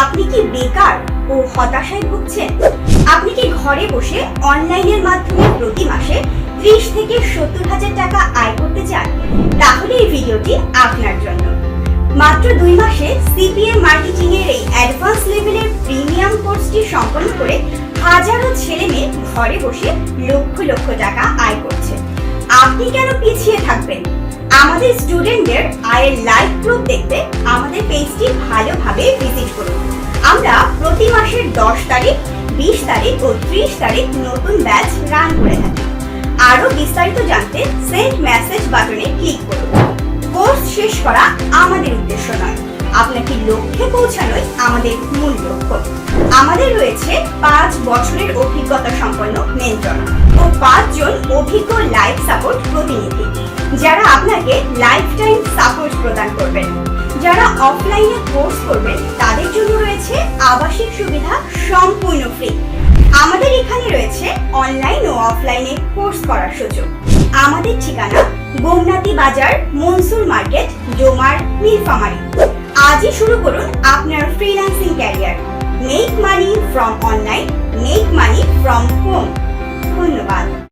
আপনি কি বেকার ও হতাশায় ভুগছেন? আপনি কি ঘরে বসে অনলাইনের মাধ্যমে প্রতি মাসে ত্রিশ থেকে সত্তর হাজার টাকা আয় করতে চান? তাহলে এই ভিডিওটি আপনার জন্য। মাত্র দুই মাসে সিপিএম মার্কেটিং এর এই অ্যাডভান্স লেভেলের প্রিমিয়াম কোর্সটি সম্পন্ন করে হাজারো ছেলে মেয়ে ঘরে বসে লক্ষ লক্ষ টাকা আয় করছে। আপনি কেন পিছিয়ে থাকবেন? আমাদের স্টুডেন্টদের আয়ের লাইভ প্রুফ দেখতে আমাদের দশ তারিখ, বিশ তারিখ ও ত্রিশ তারিখ নতুন ব্যাচ রান করে থাকে। আরও বিস্তারিত জানতে সেন্ড মেসেজ বাটনে ক্লিক করুন। কোর্স শেষ করা আমাদের উদ্দেশ্য নয়। আপনাকে লক্ষ্যে পৌঁছানোই আমাদের মূল লক্ষ্য। আমাদের রয়েছে পাঁচ বছরের অভিজ্ঞতা সম্পন্ন মেন্টর ও পাঁচজন অভিজ্ঞ লাইফ সাপোর্ট প্রতিনিধি। যারা আপনাকে লাইফ টাইম সাপোর্ট প্রদান করবেন। যারা অফলাইনে কোর্স করবেন জন্য রয়েছে আবাসিক সুবিধা সম্পূর্ণ ফ্রি আমাদের এখানে রয়েছে অনলাইন ও অফলাইনে কোর্স করার সুযোগ। আমাদের ঠিকানা গোমনাতি বাজার, মনসুর মার্কেট জোমার মিলফামারি আজই শুরু করুন আপনার freelancing career make money from online make money from